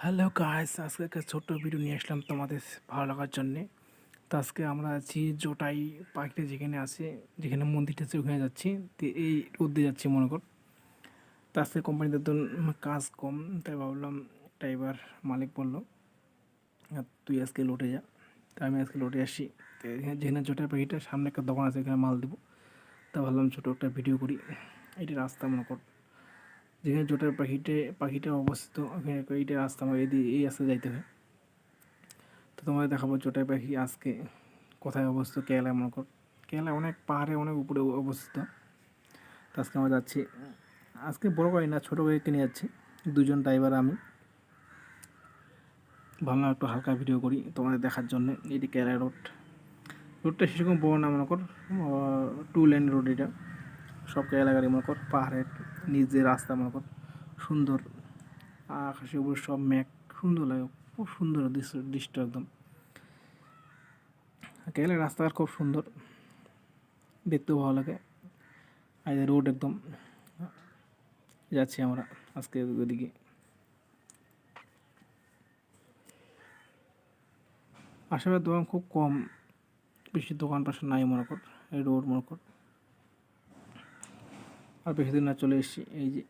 Hello guys, আজকে একটা ছোট্ট ভিডিও নিয়ে আসলাম তোমাদের ভালো লাগার জন্যে। তো আজকে আমরা আছি জোটাই পাখিটা যেখানে আছে, যেখানে মন্দিরটা আছে, ওখানে যাচ্ছি। তো এই রোদ্দে যাচ্ছি মনে কর। তো আজকে কোম্পানিতে তো কাজ কম, তাই ভাবলাম ড্রাইভার মালিক বলল, "আর তুই আজকে লোটে যা। তো আমি আজকে লোটে আসি। তো যেখানে জোটাই পাখিটা, সামনে একটা দোকান আছে এখানে মাল দেবো। তা ভাবলাম ছোটো একটা ভিডিও করি। এইটা রাস্তা মনে কর। যেখানে জোটার পাখিটে, পাখিটা অবস্থিত ওখানে এইটা রাস্তা আমার এই এই রাস্তা যাইতে হয়। তো তোমাদের দেখাবো জোটার পাখি আজকে কোথায় অবস্থিত কেরালায় মনে কর কেরালায় অনেক পাহাড়ে অনেক উপরে অবস্থিত। তো আজকে আমরা যাচ্ছি, আজকে বড় গাড়ি না, ছোটো গাড়ি কিনে যাচ্ছি। দুজন ড্রাইভার আমি। ভাবলাম একটু হালকা ভিডিও করি তোমাদের দেখার জন্য। এটি কেরালা রোড রোডটা সেরকম বড় না মনে কর টু লেন রোড এটা। সব গাড়ি মনে কর, পাহাড়ের নিজের রাস্তা মনে কর, সুন্দর। আকাশের উপর সব মেঘ, সুন্দর লাগে, খুব সুন্দর দৃশ্য দৃশ্য একদম। কেরালার রাস্তাঘাট খুব সুন্দর, দেখতেও ভালো লাগে। আর রোড একদম, যাচ্ছি আমরা আজকে ওদিকে। আশেপাশে দোকান খুব কম, বেশি দোকান পাশে নাই মনে কর, এই রোড মনে কর। আর বেশি দিন না চলে এসেছি। এই যে,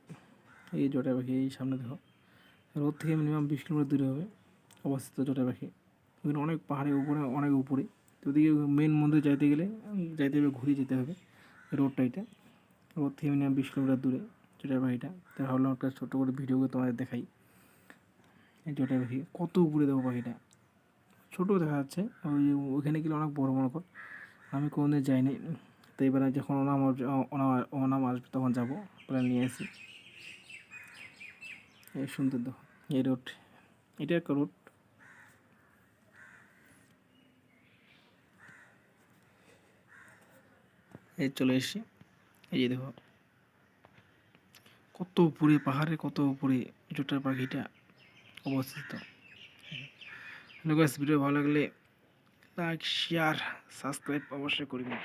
এই জটা পাখি, এই সামনে দেখো। রোদ থেকে মিনিমাম বিশ কিলোমিটার দূরে হবে অবস্থিত জটা পাখি। ওখানে অনেক পাহাড়ের উপরে, অনেক উপরে। ওদিকে মেন মন্দির যাইতে গেলে, যাইতে হবে, ঘুরে যেতে হবে রোডটা এটা। রোড থেকে মিনিমাম বিশ কিলোমিটার দূরে জটা পাখিটা। তো ভাবলাম একটা ছোটো করে ভিডিও করে তোমাদের দেখাই। এই জটা পাখি, কত উপরে দেবো পাখিটা। ছোটো দেখা যাচ্ছে, ওই ওইখানে গেলে অনেক বড় মনে কর। আমি কোনোদিন যাইনি। তো এবারে যখন ওনাম ওনাম আসবে তখন যাব। প্ল্যান নিয়ে আসি। এই সুন্দর দেখো, এই রোড, এটা একটা রোড। এই চলে এসেছি। এই যে দেখো, কত উপরে পাহাড়ে, কত উপরে জোটার পাখিটা অবস্থিত। গাইস ভিডিও ভালো লাগলে লাইক শেয়ার সাবস্ক্রাইব অবশ্যই করবেন।